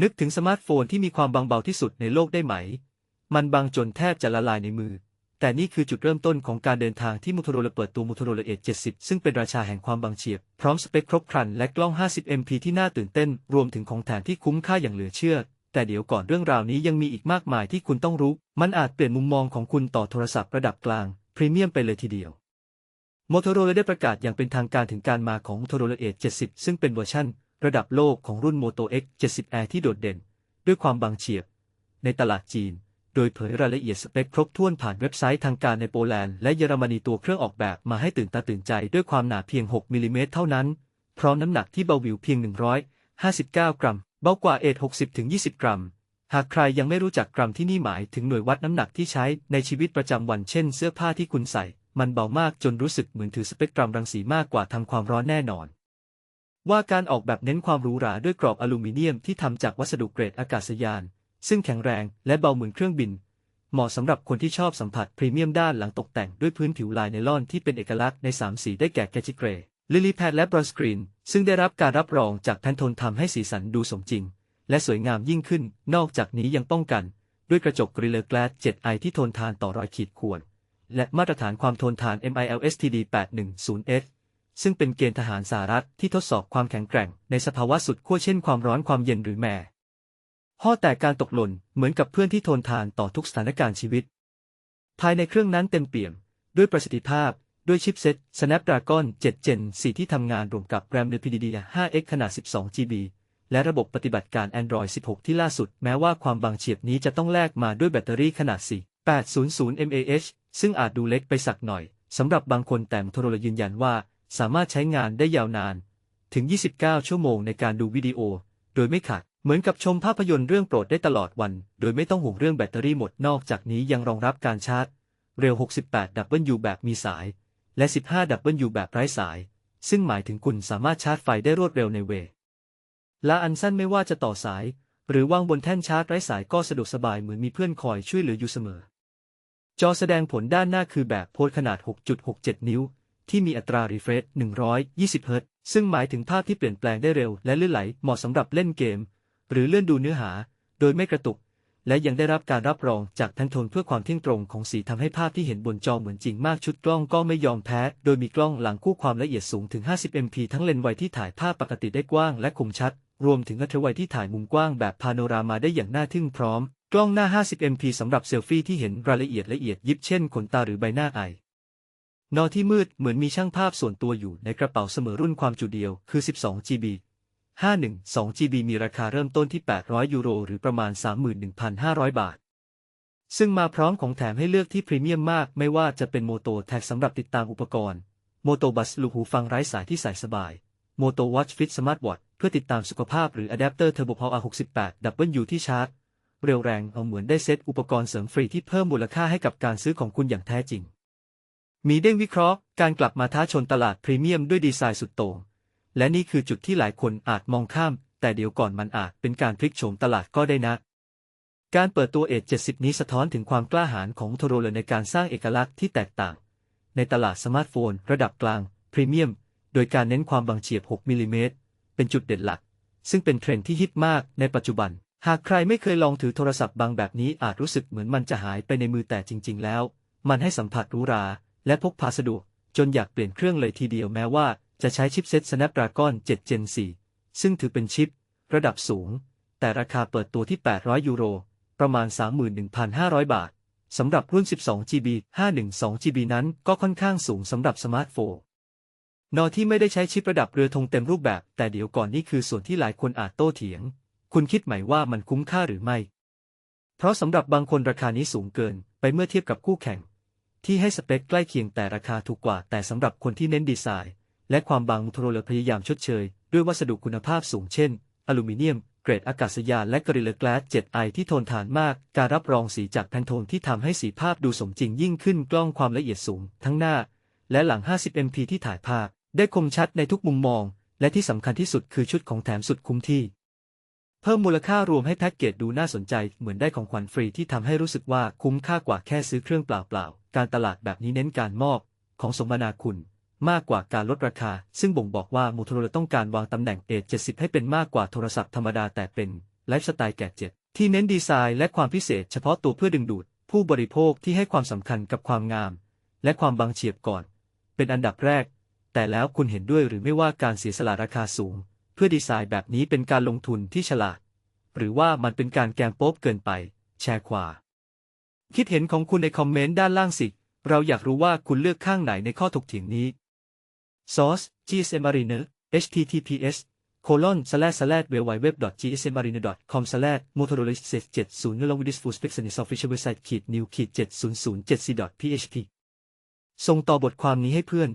นึกถึงสมาร์ทโฟนที่มีความบางเบาที่สุดในโลกได้ไหม มันบางจนแทบจะละลายในมือ แต่นี่คือจุดเริ่มต้นของการเดินทางที่ Motorola เปิดตัว Motorola Edge 70 ซึ่งเป็นราชาแห่งความบางเฉียบ พร้อมสเปคครบครันและกล้อง 50 MP ที่น่าตื่นเต้น รวมถึงของแถมที่คุ้มค่าอย่างเหลือเชื่อ แต่เดี๋ยวก่อนเรื่องราวนี้ยังมีอีกมากมายที่คุณต้องรู้ มันอาจเปลี่ยนมุมมองของคุณต่อโทรศัพท์ระดับกลางพรีเมียมไปเลยทีเดียว Motorola ได้ประกาศอย่างเป็นทางการถึงการมาของ Motorola Edge 70 ซึ่งเป็นเวอร์ชั่น ระดับโลกของรุ่น Moto X 70 Air ที่โดดเด่น ด้วยความบางเฉียบ ในตลาดจีน โดยเผยรายละเอียดสเปคครบถ้วนผ่านเว็บไซต์ทางการในโปแลนด์และเยอรมนีตัวเครื่องออกแบบมาให้ตื่นตาตื่นใจด้วยความหนาเพียง 6มิลลิเมตรเท่านั้น พร้อมน้ำหนักที่เบาวิวเพียง 159 กรัม เบากว่าเอท60-20 กรัมหากใครยังไม่รู้จักกรัมที่นี่หมายถึงหน่วยวัดน้ำหนักที่ใช้ในชีวิตประจำวันเช่นเสื้อผ้าที่คุณใส่ มันเบามากจนรู้สึกเหมือนถือสเปกตรัมรังสีมากกว่าทำความร้อนแน่นอน ว่าการออกแบบเน้นความหรูหราด้วยกรอบอลูมิเนียมที่ทำจากวัสดุเกรดอากาศยาน ซึ่งแข็งแรงและเบาเหมือนเครื่องบิน เหมาะสำหรับคนที่ชอบสัมผัสพรีเมียมด้านหลังตกแต่งด้วยพื้นผิวลายไนลอนที่เป็นเอกลักษณ์ใน 3 สีได้แก่แกจิเกรลิลิแพดและบรอนสกรีน ซึ่งได้รับการรับรองจากแพนโทนทำให้สีสันดูสมจริง และสวยงามยิ่งขึ้น นอกจากนี้ยังป้องกัน ด้วยกระจกกริลเลอร์แกลส 7i ที่ทนทานต่อรอยขีดข่วนและมาตรฐานความทนทาน MILSTD 810S ซึ่งเป็นเกณฑ์ทหารสหรัฐที่ทดสอบความแข็งแกร่งในสภาวะสุดขั้วเช่นความร้อนความเย็นหรือแม่ห่อแต่การตกหล่นเหมือนกับเพื่อนที่ทนทานต่อทุกสถานการณ์ชีวิต ภายในเครื่องนั้นเต็มเปี่ยม ด้วยประสิทธิภาพ ด้วยชิปเซ็ต Snapdragon 7 Gen 4 ที่ทำงานรวมกับ RAM NVIDIA 5X ขนาด 12GB และระบบปฏิบัติการ Android 16 ที่ล่าสุด แม้ว่าความบางเฉียบนี้จะต้องแลกมาด้วยแบตเตอรี่ขนาด 4 800 mAh ซึ่งอาจดูเล็กไปสักหน่อยสำหรับบางคนแต่มโทรลยืนยันว่า สามารถใช้งานได้ยาวนาน ถึง 29 ชั่วโมงในการดูวิดีโอ โดยไม่ขาด เหมือนกับชมภาพยนตร์เรื่องโปรดได้ตลอดวัน โดยไม่ต้องห่วงเรื่องแบตเตอรี่หมด นอกจากนี้ยังรองรับการชาร์จ เร็ว 68W แบบมีสาย และ 15W แบบไร้สาย ซึ่งหมายถึงคุณสามารถชาร์จไฟได้รวดเร็วในเวลาอันสั้นไม่ว่าจะต่อสาย หรือวางบนแท่นชาร์จไร้สายก็สะดวกสบายเหมือนมีเพื่อนคอยช่วยเหลืออยู่เสมอ จอแสดงผลด้านหน้าคือแบบโพลขนาด 6.67 นิ้ว ที่มีอัตรา refresh 120เฮิรตซ์ซึ่งหมายถึงภาพที่เปลี่ยนแปลงได้เร็วและลื่นไหลเหมาะสำหรับเล่นเกม หรือเลื่อนดูเนื้อหา โดยไม่กระตุก และยังได้รับการรับรองจากแพนโทนเพื่อความเที่ยงตรงของสีทำให้ภาพที่เห็นบนจอเหมือนจริงมากชุดกล้องก็ไม่ยอมแพ้ โดยมีกล้องหลังคู่ความละเอียดสูงถึง 50 MP ทั้งเลนส์ไวที่ถ่ายภาพปกติได้กว้างและคมชัด รวมถึงอัลตราไวที่ถ่ายมุมกว้างแบบพาโนรามาได้อย่างน่าทึ่งพร้อมกล้องหน้า 50 MP สำหรับเซลฟี่ที่เห็นรายละเอียดละเอียดยิบเช่นขนตาหรือใบหน้าไอ นอที่มืดเหมือนมีช่างภาพส่วนตัวอยู่ในกระเป๋าเสมอรุ่นความจุเดียวคือ 12 GB 512 GB มีราคาเริ่มต้นที่ 800 ยูโร หรือประมาณ 31,500 บาท ซึ่งมาพร้อมของแถมให้เลือกที่พรีเมียมมาก ไม่ว่าจะเป็นโมโตแท็กสำหรับติดตามอุปกรณ์ โมโตบัสลูกหูฟังไร้สายที่ใส่สบาย โมโตวอชฟิตสมาร์ทวอทเพื่อติดตามสุขภาพหรืออะแดปเตอร์เทอร์โบพาวร์68 W ที่ชาร์จ เร็วแรงเอาเหมือนได้เซตอุปกรณ์เสริมฟรีที่เพิ่มมูลค่าให้กับการซื้อของคุณอย่างแท้จริง มีเด้งวิเคราะห์การกลับมาท้าชนตลาดพรีเมียมด้วยดีไซน์สุดโต่งและนี่คือจุดที่หลายคนอาจมองข้าม แต่เดี๋ยวก่อนมันอาจเป็นการพลิกโฉมตลาดก็ได้นะ การเปิดตัวเอจ70 นี้สะท้อนถึงความกล้าหาญของโทโรเลในการสร้างเอกลักษณ์ที่แตกต่าง ในตลาดสมาร์ทโฟน ระดับกลางพรีเมียมโดยการเน้นความบางเฉียบ 6 มิลลิเมตรเป็นจุดเด่นหลัก ซึ่งเป็นเทรนด์ที่ฮิตมากในปัจจุบัน หากใครไม่เคยลองถือโทรศัพท์บางแบบนี้อาจรู้สึกเหมือนมันจะหายไปในมือแต่จริง ๆ แล้ว มันให้สัมผัสรูหรา และพกพาสะดวก จนอยากเปลี่ยนเครื่องเลยทีเดียวแม้ว่าจะใช้ชิปเซ็ต Snapdragon 7 Gen 4 ซึ่งถือเป็นชิประดับสูง แต่ราคาเปิดตัวที่ 800 ยูโร ประมาณ 31,500 บาท สำหรับรุ่น 12GB 512GB นั้นก็ค่อนข้างสูงสำหรับสมาร์ทโฟนนอที่ไม่ได้ใช้ชิประดับเรือธงเต็มรูปแบบ แต่เดี๋ยวก่อนนี่คือส่วนที่หลายคนอาจโต้เถียง คุณคิดไหมว่ามันคุ้มค่าหรือไม่ เพราะสำหรับบางคนราคานี้สูงเกินไปเมื่อเทียบกับคู่แข่ง ที่ให้สเปคใกล้เคียงแต่ราคาถูกกว่า แต่สำหรับคนที่เน้นดีไซน์ และความบางโทรเลพยายามชดเชย ด้วยวัสดุคุณภาพสูงเช่น อลูมิเนียม เกรดอากาศยานและกริลเลอร์แกลส 7i ที่ทนทานมาก การรับรองสีจากแพนโทนที่ทำให้สีภาพดูสมจริงยิ่งขึ้นกล้องความละเอียดสูง ทั้งหน้า และหลัง 50 MP ที่ถ่ายภาพ ได้คมชัดในทุกมุมมอง และที่สำคัญที่สุดคือชุดของแถมสุดคุ้มที่เพิ่มมูลค่ารวมให้แพ็กเกจดูน่าสนใจ เหมือนได้ของขวัญฟรีที่ทำให้รู้สึกว่าคุ้มค่ากว่าแค่ซื้อเครื่องเปล่าๆ การตลาดแบบนี้เน้นการมอบของสมนาคุณ มากกว่าการลดราคา ซึ่งบ่งบอกว่า Motorola ต้องการวางตำแหน่ง Edge 70 ให้เป็นมากกว่าโทรศัพท์ธรรมดาแต่เป็นไลฟ์สไตล์แก่เจ็ดที่เน้นดีไซน์และความพิเศษเฉพาะตัวเพื่อดึงดูด ผู้บริโภคที่ให้ความสำคัญกับความงาม และความบางเฉียบก่อน เป็นอันดับแรก แต่แล้วคุณเห็นด้วยหรือไม่ว่าการเสียสละราคาสูง เพื่อดีไซน์แบบนี้เป็นการลงทุนที่ฉลาด หรือว่ามันเป็นการแกงโป๊บเกินไป แชร์ควา คิดเห็นของคุณในคอมเมนต์ด้านล่างสิ เราอยากรู้ว่าคุณเลือกข้างไหนในข้อถกเถียงนี้ Source gsmariner https colon slash slash www.gsmariner.com slash motorola 70 along with this full spec and its official website ขีด new ขีด7007 c php ส่งต่อบทความนี้ให้เพื่อน